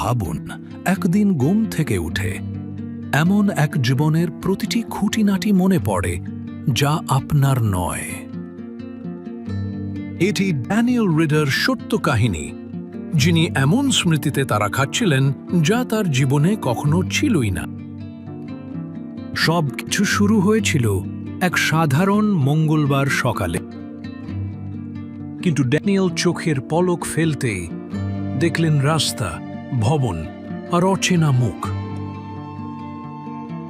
ভাবুন, একদিন ঘুম থেকে উঠে এমন এক জীবনের প্রতিটি খুঁটিনাটি মনে পড়ে, যা আপনার নয়। এটি ড্যানিয়েল রিডার সত্য কাহিনী, যিনি এমন স্মৃতিতে তারা খাচ্ছিলেন, যা তার জীবনে কখনো ছিলই না। সব কিছু শুরু হয়েছিল এক সাধারণ মঙ্গলবার সকালে। কিন্তু ড্যানিয়েল চোখের পলক ফেলতেই দেখলেন রাস্তা ভবন আর অচেনা মুখ।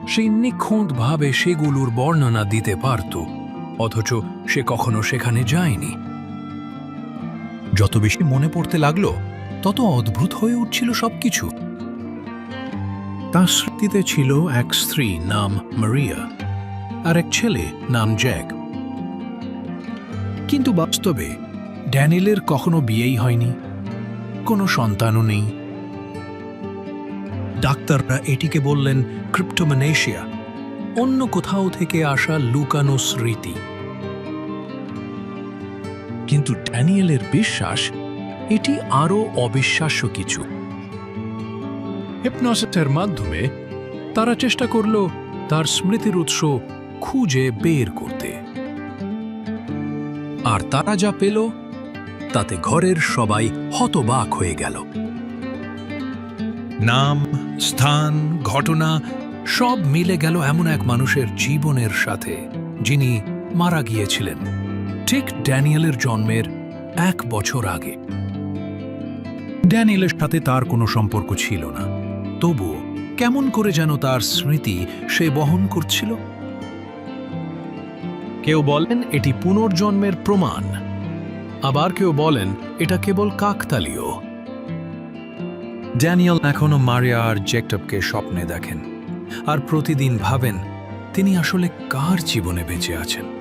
সেই নিখুঁতভাবে সেগুলোর বর্ণনা দিতে পারত, অথচ সে কখনো সেখানে যায়নি। যত বেশি মনে পড়তে লাগল, তত অদ্ভুত হয়ে উঠছিল সবকিছু। তার স্মৃতিতে ছিল এক স্ত্রী নাম মারিয়া আর এক ছেলে নাম জ্যাক। কিন্তু বাস্তবে ড্যানিলের কখনো বিয়েই হয়নি, কোনো সন্তানও নেই। ডাক্তাররা এটিকে বললেন ক্রিপ্টোমানেশিয়া অন্য কোথাও থেকে আসা লুকানো স্মৃতি। কিন্তু ড্যানিয়েলের বিশ্বাস এটি আরও অবিশ্বাস্য কিছু। হিপনোসিসের মাধ্যমে তারা চেষ্টা করল তার স্মৃতির উৎস খুঁজে বের করতে। আর তারা যা পেল তাতে ঘরের সবাই হতবাক হয়ে গেল। নাম, স্থান, ঘটনা সব মিলে গেল এমন এক মানুষের জীবনের সাথে, যিনি মারা গিয়েছিলেন, ঠিক ড্যানিয়েলের জন্মের এক বছর আগে। ড্যানিয়েলের সাথে তার কোনো সম্পর্ক ছিল না। তবুও কেমন করে যেন তার স্মৃতি সে বহন করছিল? কেউ বলেন এটি পুনর্জন্মের প্রমাণ, আবার কেউ বলেন এটা কেবল কাকতালীয়। ড্যানিয়েল এখনও মারিয়া আর জেকটপকে স্বপ্নে দেখেন, আর প্রতিদিন ভাবেন, তিনি আসলে কার জীবনে বেঁচে আছেন?